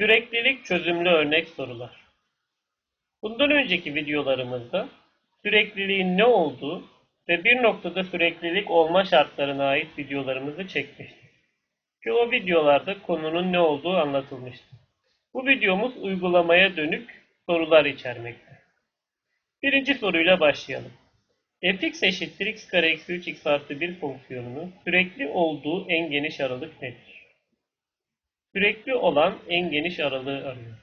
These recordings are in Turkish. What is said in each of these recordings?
Süreklilik çözümlü örnek sorular. Bundan önceki videolarımızda sürekliliğin ne olduğu ve bir noktada süreklilik olma şartlarına ait videolarımızı çekmiştik. Ki o videolarda konunun ne olduğu anlatılmıştı. Bu videomuz uygulamaya dönük sorular içermekte. Birinci soruyla başlayalım. fx eşittir x kare eksi 3x artı 1 fonksiyonunun sürekli olduğu en geniş aralık nedir? Sürekli olan en geniş aralığı arıyor.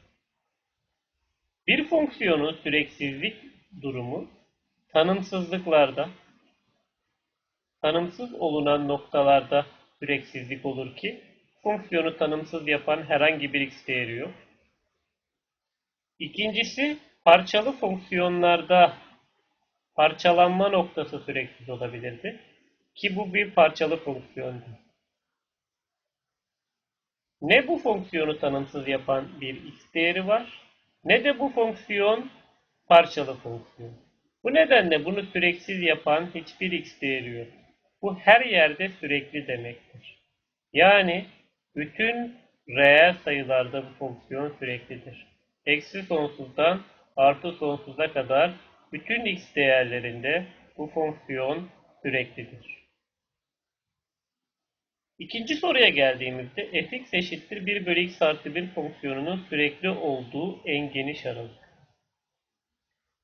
Bir fonksiyonun süreksizlik durumu tanımsızlıklarda, tanımsız olunan noktalarda süreksizlik olur ki fonksiyonu tanımsız yapan herhangi bir x değeri yok. İkincisi parçalı fonksiyonlarda parçalanma noktası süreksiz olabilirdi. Ki bu bir parçalı fonksiyondu. Ne bu fonksiyonu tanımsız yapan bir x değeri var, ne de bu fonksiyon parçalı fonksiyon. Bu nedenle bunu süreksiz yapan hiçbir x değeri yok. Bu her yerde sürekli demektir. Yani bütün reel sayılarda bu fonksiyon süreklidir. Eksi sonsuzdan artı sonsuza kadar bütün x değerlerinde bu fonksiyon süreklidir. İkinci soruya geldiğimizde fx eşittir 1 bölü x artı 1 fonksiyonunun sürekli olduğu en geniş aralık.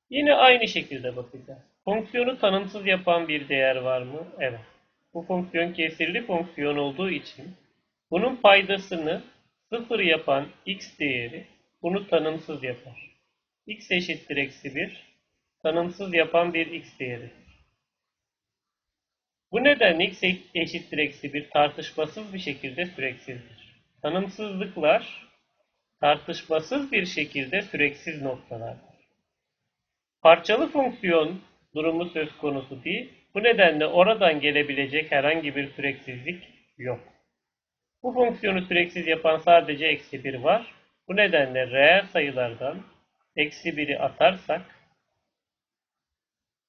Yine aynı şekilde bakacağız. Fonksiyonu tanımsız yapan bir değer var mı? Evet. Bu fonksiyon kesirli fonksiyon olduğu için bunun paydasını sıfır yapan x değeri bunu tanımsız yapar. x eşittir eksi 1 tanımsız yapan bir x değeri. Bu nedenle x eşittir eksi 1 tartışmasız bir şekilde süreksizdir. Tanımsızlıklar tartışmasız bir şekilde süreksiz noktalardır. Parçalı fonksiyon durumu söz konusu değil. Bu nedenle oradan gelebilecek herhangi bir süreksizlik yok. Bu fonksiyonu süreksiz yapan sadece eksi 1 var. Bu nedenle reel sayılardan eksi 1'i atarsak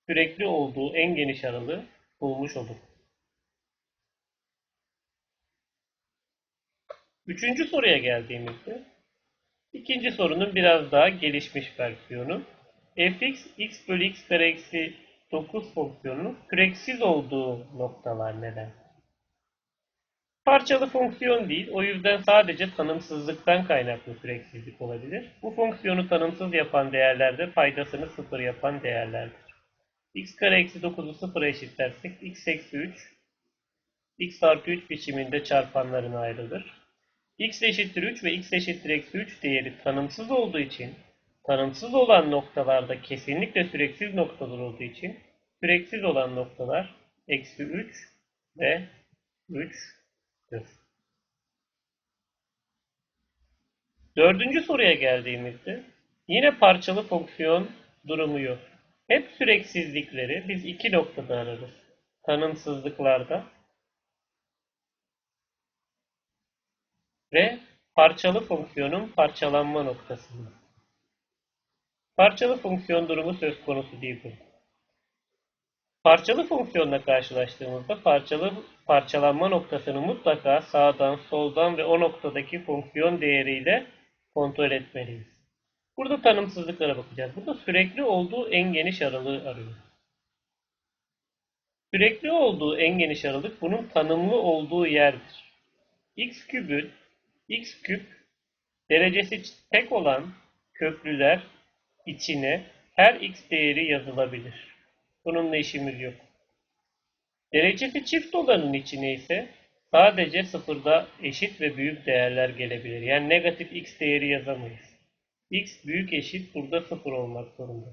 sürekli olduğu en geniş aralığı bulmuş olduk. Üçüncü soruya geldiğimizde ikinci sorunun biraz daha gelişmiş versiyonu fx x bölü x kare eksi 9 fonksiyonunun süreksiz olduğu noktalar neden? Parçalı fonksiyon değil, o yüzden sadece tanımsızlıktan kaynaklı süreksizlik olabilir. Bu fonksiyonu tanımsız yapan değerlerde paydasını sıfır yapan değerlerdir x kare eksi 9'u sıfıra eşitlersek x eksi 3 x artı 3 biçiminde çarpanlarına ayrılır. x eşittir 3 ve x eşittir eksi 3 değeri tanımsız olduğu için tanımsız olan noktalarda kesinlikle süreksiz noktalar olduğu için süreksiz olan noktalar eksi 3 ve 3'tür. Dördüncü soruya geldiğimizde yine parçalı fonksiyon durumu yok. Hep süreksizlikleri biz iki noktada ararız. Tanımsızlıklarda ve parçalı fonksiyonun parçalanma noktasında. Parçalı fonksiyon durumu söz konusu değil bu. Parçalı fonksiyonla karşılaştığımızda parçalı parçalanma noktasını mutlaka sağdan, soldan ve o noktadaki fonksiyon değeriyle kontrol etmeliyiz. Burada tanımsızlıklara bakacağız. Burada sürekli olduğu en geniş aralığı arıyor. Sürekli olduğu en geniş aralık bunun tanımlı olduğu yerdir. x kübün x küp derecesi tek olan köprüler içine her x değeri yazılabilir. Bununla işimiz yok. Derecesi çift olanın içine ise sadece sıfırda eşit ve büyük değerler gelebilir. Yani negatif x değeri yazamayız x büyük eşit burada 0 olmak zorunda.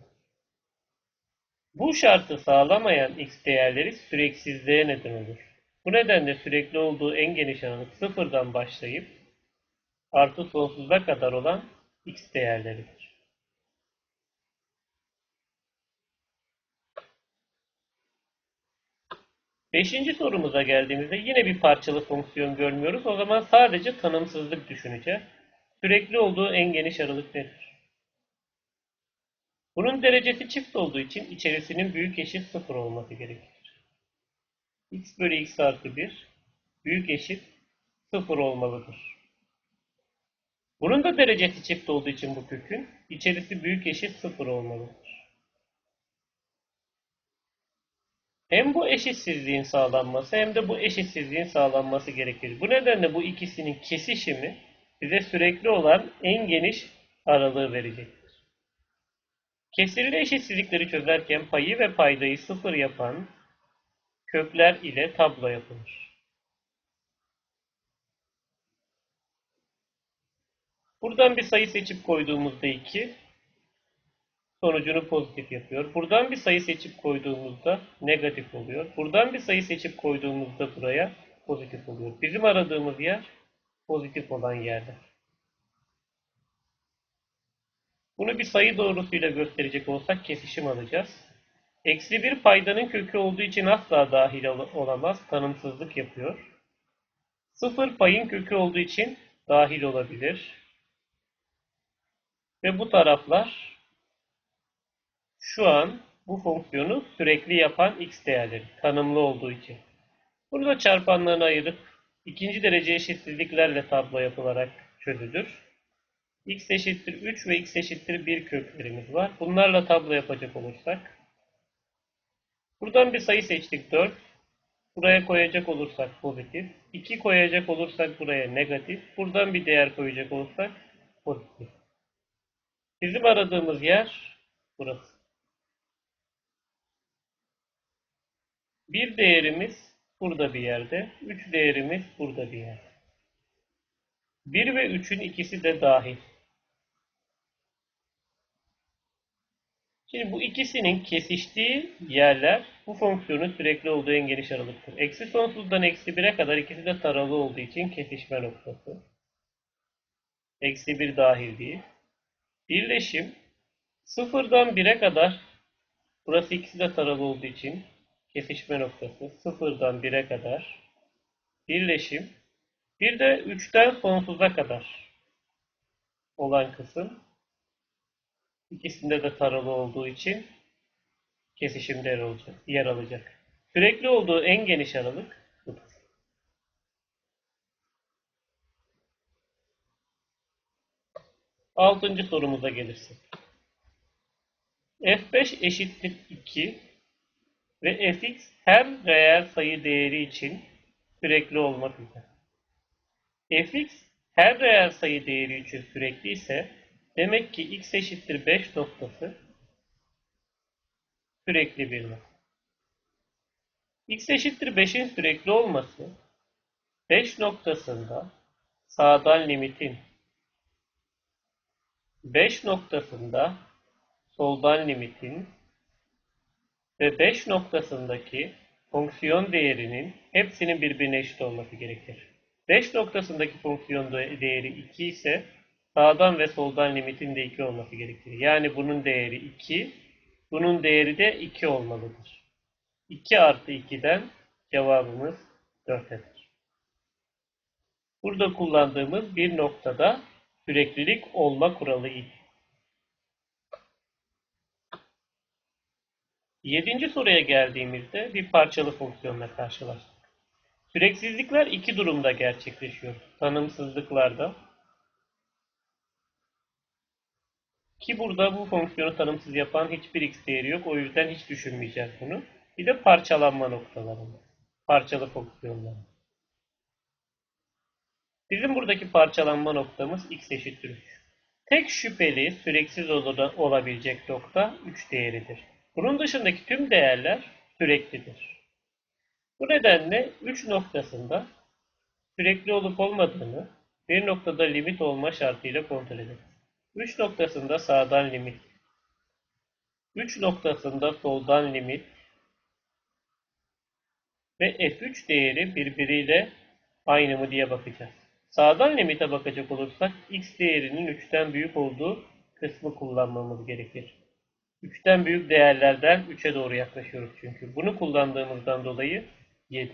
Bu şartı sağlamayan x değerleri süreksizliğe neden olur. Bu nedenle sürekli olduğu en geniş aralık sıfırdan başlayıp artı sonsuza kadar olan x değerleridir. Beşinci sorumuza geldiğimizde yine bir parçalı fonksiyon görmüyoruz. O zaman sadece tanımsızlık düşüneceğiz. Sürekli olduğu en geniş aralık nedir? Bunun derecesi çift olduğu için içerisinin büyük eşit 0 olması gerekir. x bölü x artı 1 büyük eşit 0 olmalıdır. Bunun da derecesi çift olduğu için bu kökün içerisi büyük eşit sıfır olmalıdır. Hem bu eşitsizliğin sağlanması hem de bu eşitsizliğin sağlanması gerekir. Bu nedenle bu ikisinin kesişimi bize sürekli olan en geniş aralığı verecektir. Kesirli eşitsizlikleri çözerken payı ve paydayı sıfır yapan kökler ile tablo yapılır. Buradan bir sayı seçip koyduğumuzda 2 sonucunu pozitif yapıyor. Buradan bir sayı seçip koyduğumuzda negatif oluyor. Buradan bir sayı seçip koyduğumuzda buraya pozitif oluyor. Bizim aradığımız yer pozitif olan yerler. Bunu bir sayı doğrusuyla gösterecek olsak kesişim alacağız. Eksi bir paydanın kökü olduğu için asla dahil ol- olamaz. Tanımsızlık yapıyor. Sıfır payın kökü olduğu için dahil olabilir. Ve bu taraflar şu an bu fonksiyonu sürekli yapan x değerleri tanımlı olduğu için. Bunu da çarpanlarına ayırıp ikinci derece eşitsizliklerle tablo yapılarak çözülür. x eşittir 3 ve x eşittir 1 köklerimiz var. Bunlarla tablo yapacak olursak buradan bir sayı seçtik 4. Buraya koyacak olursak pozitif. 2 koyacak olursak buraya negatif. Buradan bir değer koyacak olursak pozitif. Bizim aradığımız yer burası. Bir değerimiz burada bir yerde. Üç değerimiz burada bir yerde. 1 ve 3'ün ikisi de dahil. Şimdi bu ikisinin kesiştiği yerler bu fonksiyonun sürekli olduğu en geniş aralıktır. Eksi sonsuzdan eksi 1'e kadar ikisi de taralı olduğu için kesişme noktası. Eksi 1 dahil değil. Birleşim sıfırdan 1'e kadar burası ikisi de taralı olduğu için kesişme noktası sıfırdan 1'e kadar birleşim bir de 3'ten sonsuza kadar olan kısım ikisinde de taralı olduğu için kesişimde yer alacak. Yer alacak. Sürekli olduğu en geniş aralık budur. Altıncı sorumuza gelirsek. F5 eşittir 2 ve fx her reel sayı değeri için sürekli olmak üzere. fx her reel sayı değeri için sürekli ise demek ki x eşittir 5 noktası sürekli bir nokta. x eşittir 5'in sürekli olması 5 noktasında sağdan limitin 5 noktasında soldan limitin ve 5 noktasındaki fonksiyon değerinin hepsinin birbirine eşit olması gerekir. 5 noktasındaki fonksiyon de- değeri 2 ise sağdan ve soldan limitin de 2 olması gerekir. Yani bunun değeri 2, bunun değeri de 2 olmalıdır. 2 artı 2'den cevabımız 4 eder. Burada kullandığımız bir noktada süreklilik olma kuralı idi. Yedinci soruya geldiğimizde bir parçalı fonksiyonla karşılaştık. Süreksizlikler iki durumda gerçekleşiyor. Tanımsızlıklarda. Ki burada bu fonksiyonu tanımsız yapan hiçbir x değeri yok. O yüzden hiç düşünmeyeceğiz bunu. Bir de parçalanma noktalarında. Parçalı fonksiyonlar. Bizim buradaki parçalanma noktamız x eşittir 3. Tek şüpheli süreksiz ola- olabilecek nokta 3 değeridir. Bunun dışındaki tüm değerler süreklidir. Bu nedenle 3 noktasında sürekli olup olmadığını bir noktada limit olma şartıyla kontrol ederiz. 3 noktasında sağdan limit, 3 noktasında soldan limit ve f3 değeri birbiriyle aynı mı diye bakacağız. Sağdan limite bakacak olursak x değerinin 3'ten büyük olduğu kısmı kullanmamız gerekir. 3'ten büyük değerlerden 3'e doğru yaklaşıyoruz çünkü. Bunu kullandığımızdan dolayı 7.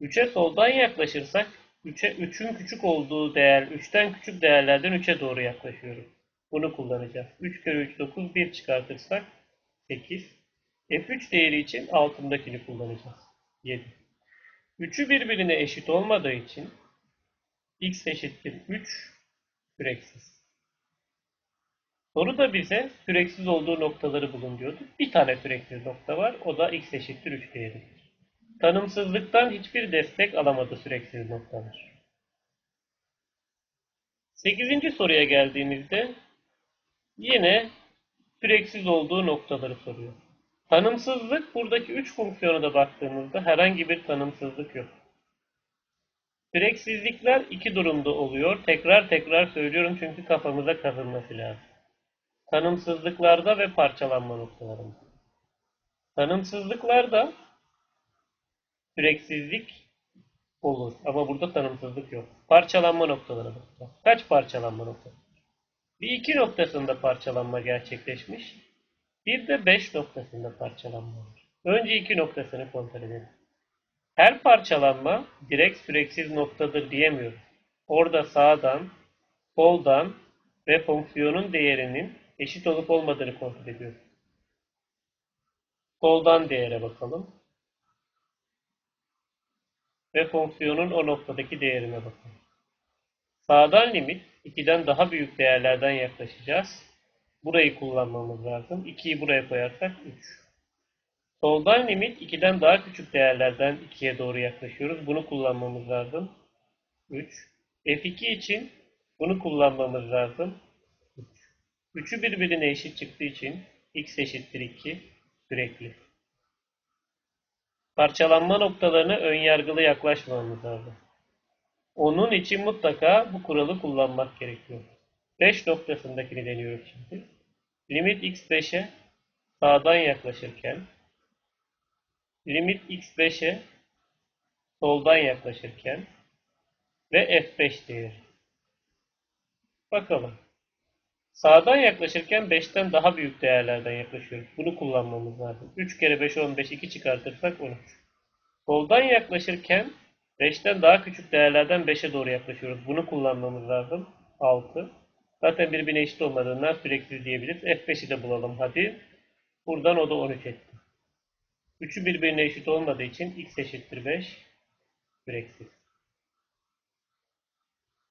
3'e soldan yaklaşırsak 3'e 3'ün küçük olduğu değer 3'ten küçük değerlerden 3'e doğru yaklaşıyoruz. Bunu kullanacağız. 3 kere 3 9 1 çıkartırsak 8. F3 değeri için altındakini kullanacağız. 7. 3'ü birbirine eşit olmadığı için x eşittir 3 Süreksiz. Soru da bize süreksiz olduğu noktaları bulun diyordu. Bir tane süreksiz nokta var. O da x eşittir 3 değeridir. Tanımsızlıktan hiçbir destek alamadı süreksiz noktalar. Sekizinci soruya geldiğimizde yine süreksiz olduğu noktaları soruyor. Tanımsızlık buradaki 3 fonksiyona da baktığımızda herhangi bir tanımsızlık yok. Süreksizlikler iki durumda oluyor. Tekrar tekrar söylüyorum çünkü kafamıza kazınması lazım. Tanımsızlıklarda ve parçalanma noktalarında. Tanımsızlıklarda süreksizlik olur ama burada tanımsızlık yok. Parçalanma noktaları bakacağız. Kaç parçalanma noktası? Bir iki noktasında parçalanma gerçekleşmiş. Bir de beş noktasında parçalanma var. Önce iki noktasını kontrol edelim. Her parçalanma direkt süreksiz noktadır diyemiyoruz. Orada sağdan, soldan ve fonksiyonun değerinin eşit olup olmadığını kontrol ediyoruz. Soldan değere bakalım. Ve fonksiyonun o noktadaki değerine bakalım. Sağdan limit 2'den daha büyük değerlerden yaklaşacağız. Burayı kullanmamız lazım. 2'yi buraya koyarsak 3. Soldan limit 2'den daha küçük değerlerden 2'ye doğru yaklaşıyoruz. Bunu kullanmamız lazım. 3. F2 için bunu kullanmamız lazım. 3. 3'ü birbirine eşit çıktığı için x eşittir 2 sürekli. Parçalanma noktalarına önyargılı yaklaşmamamız lazım. Onun için mutlaka bu kuralı kullanmak gerekiyor. 5 noktasındakini deniyoruz şimdi. Limit x5'e sağdan yaklaşırken limit x5'e soldan yaklaşırken ve f5 değeri. Bakalım. Sağdan yaklaşırken 5'ten daha büyük değerlerden yaklaşıyoruz. Bunu kullanmamız lazım. 3 kere 5 15 2 çıkartırsak 13. Soldan yaklaşırken 5'ten daha küçük değerlerden 5'e doğru yaklaşıyoruz. Bunu kullanmamız lazım. 6. Zaten birbirine eşit olmadığından sürekli diyebiliriz. F5'i de bulalım hadi. Buradan o da 13 etti. 3'ü birbirine eşit olmadığı için x eşittir 5 süreksiz.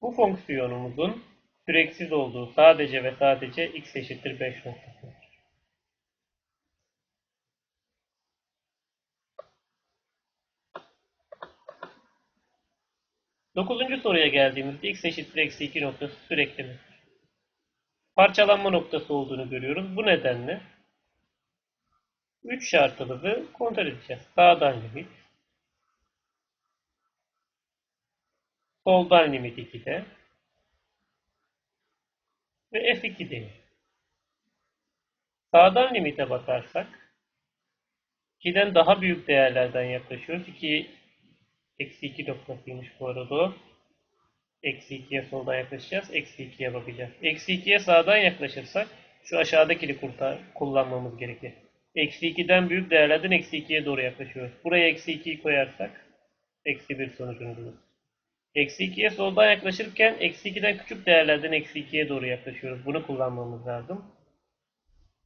Bu fonksiyonumuzun süreksiz olduğu sadece ve sadece x eşittir 5 noktasıdır. Dokuzuncu soruya geldiğimizde x eşittir eksi 2 noktası sürekli mi? Parçalanma noktası olduğunu görüyoruz. Bu nedenle 3 şartımızı kontrol edeceğiz. Sağdan limit, soldan limit 2'de ve f2 değil. Sağdan limite bakarsak 2'den daha büyük değerlerden yaklaşıyoruz. 2 eksi 2 noktasıymış bu arada o. Eksi 2'ye soldan yaklaşacağız. Eksi 2'ye bakacağız. Eksi 2'ye sağdan yaklaşırsak şu aşağıdakini kurtar, kullanmamız gerekir. Eksi 2'den büyük değerlerden eksi 2'ye doğru yaklaşıyoruz. Buraya eksi 2'yi koyarsak eksi 1 sonucunu buluruz. Eksi 2'ye soldan yaklaşırken eksi 2'den küçük değerlerden eksi 2'ye doğru yaklaşıyoruz. Bunu kullanmamız lazım.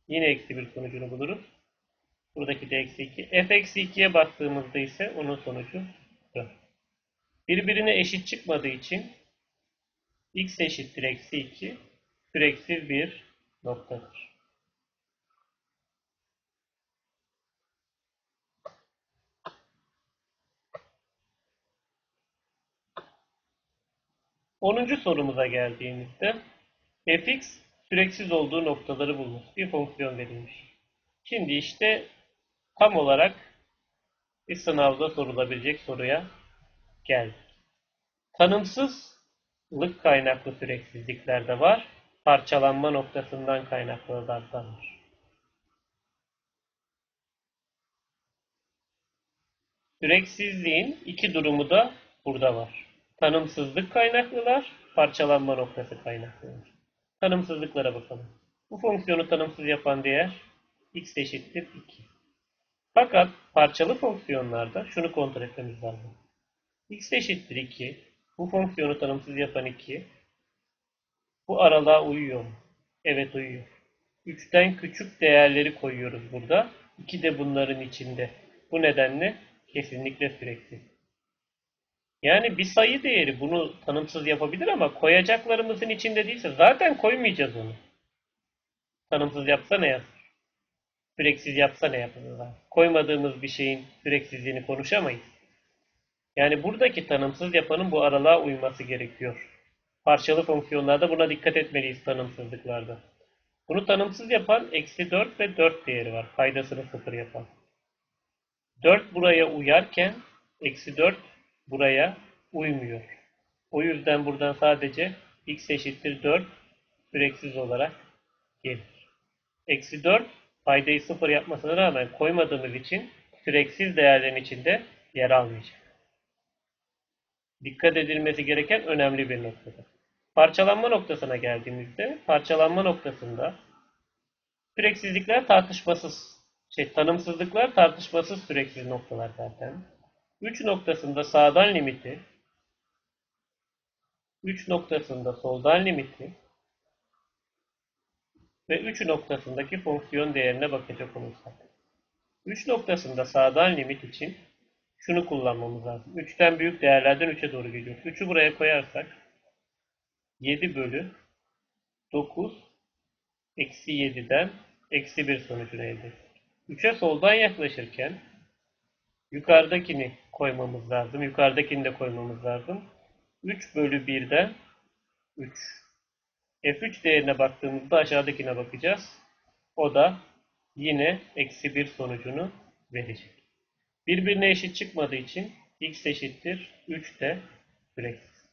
Yine eksi 1 sonucunu buluruz. Buradaki de eksi 2. F eksi 2'ye baktığımızda ise onun sonucu 4. Birbirine eşit çıkmadığı için x eşittir eksi 2 süreksiz bir noktadır. Onuncu sorumuza geldiğimizde fx süreksiz olduğu noktaları bulmuş. Bir fonksiyon verilmiş. Şimdi işte tam olarak bir sınavda sorulabilecek soruya geldik. Tanımsızlık kaynaklı süreksizlikler de var. Parçalanma noktasından kaynaklı da var. Süreksizliğin iki durumu da burada var. Tanımsızlık kaynaklılar, parçalanma noktası kaynaklılar. Tanımsızlıklara bakalım. Bu fonksiyonu tanımsız yapan değer x eşittir 2. Fakat parçalı fonksiyonlarda şunu kontrol etmemiz lazım. x eşittir 2. Bu fonksiyonu tanımsız yapan 2. Bu aralığa uyuyor mu? Evet uyuyor. 3'ten küçük değerleri koyuyoruz burada. 2 de bunların içinde. Bu nedenle kesinlikle sürekli. Yani bir sayı değeri bunu tanımsız yapabilir ama koyacaklarımızın içinde değilse zaten koymayacağız onu. Tanımsız yapsa ne yazar? Süreksiz yapsa ne yapılır? Koymadığımız bir şeyin süreksizliğini konuşamayız. Yani buradaki tanımsız yapanın bu aralığa uyması gerekiyor. Parçalı fonksiyonlarda buna dikkat etmeliyiz tanımsızlıklarda. Bunu tanımsız yapan eksi 4 ve 4 değeri var. Paydasını sıfır yapan. 4 buraya uyarken eksi 4 buraya uymuyor. O yüzden buradan sadece x eşittir 4 süreksiz olarak gelir. Eksi 4 paydayı sıfır yapmasına rağmen koymadığımız için süreksiz değerlerin içinde yer almayacak. Dikkat edilmesi gereken önemli bir noktadır. Parçalanma noktasına geldiğimizde parçalanma noktasında süreksizlikler tartışmasız, şey tanımsızlıklar tartışmasız süreksiz noktalar zaten. 3 noktasında sağdan limiti, 3 noktasında soldan limiti ve 3 noktasındaki fonksiyon değerine bakacak olursak. 3 noktasında sağdan limit için şunu kullanmamız lazım. 3'ten büyük değerlerden 3'e doğru geliyoruz. 3'ü buraya koyarsak 7 bölü 9 eksi 7'den eksi 1 sonucunu elde ederiz. 3'e soldan yaklaşırken yukarıdakini koymamız lazım. Yukarıdakini de koymamız lazım. 3 bölü 1'den 3. F3 değerine baktığımızda aşağıdakine bakacağız. O da yine eksi 1 sonucunu verecek. Birbirine eşit çıkmadığı için x eşittir 3 de süreksiz.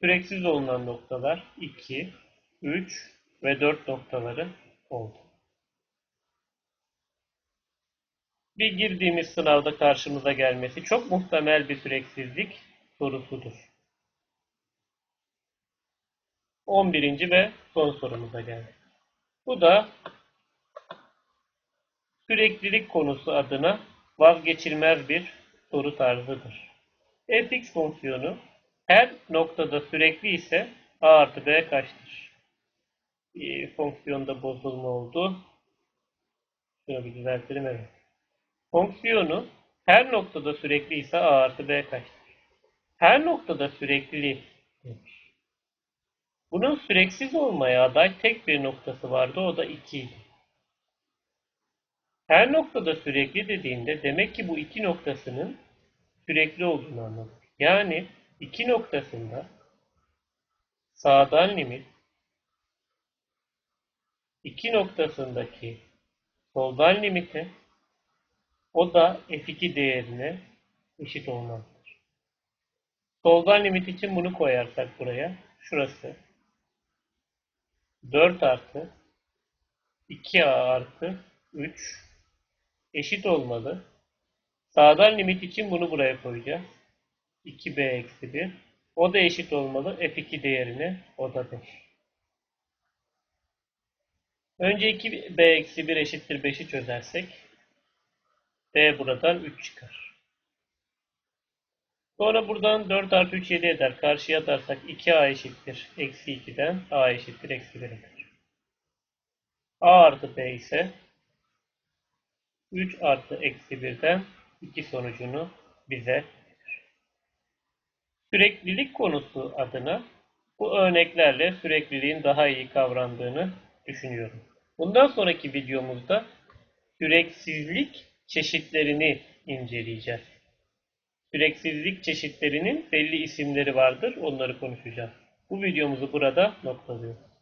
Süreksiz olunan noktalar 2, 3 ve 4 noktaları oldu. Bir girdiğimiz sınavda karşımıza gelmesi çok muhtemel bir süreksizlik sorusudur. 11. ve son sorumuza geldik. Bu da süreklilik konusu adına vazgeçilmez bir soru tarzıdır. fx fonksiyonu her noktada sürekli ise a artı b kaçtır? Bir fonksiyonda bozulma oldu. Şunu bir düzeltelim evet. Fonksiyonu her noktada sürekli ise a artı b kaçtır? Her noktada sürekli demiş. Bunun süreksiz olmaya aday tek bir noktası vardı o da 2 idi. Her noktada sürekli dediğinde demek ki bu iki noktasının sürekli olduğunu anladık. Yani iki noktasında sağdan limit iki noktasındaki soldan limite o da f2 değerine eşit olmalıdır. Soldan limit için bunu koyarsak buraya şurası 4 artı 2a artı 3 eşit olmalı. Sağdan limit için bunu buraya koyacağız. 2b eksi 1. O da eşit olmalı. f2 değerine o da 5. Önce 2b eksi 1 eşittir 5'i çözersek b buradan 3 çıkar. Sonra buradan 4 artı 3 7 eder. Karşıya atarsak 2a eşittir. Eksi 2'den a eşittir. Eksi 1 eder. a artı b ise 3 artı eksi 1'den 2 sonucunu bize verir. Süreklilik konusu adına bu örneklerle sürekliliğin daha iyi kavrandığını düşünüyorum. Bundan sonraki videomuzda süreksizlik çeşitlerini inceleyeceğiz. Süreksizlik çeşitlerinin belli isimleri vardır. Onları konuşacağız. Bu videomuzu burada noktalıyoruz.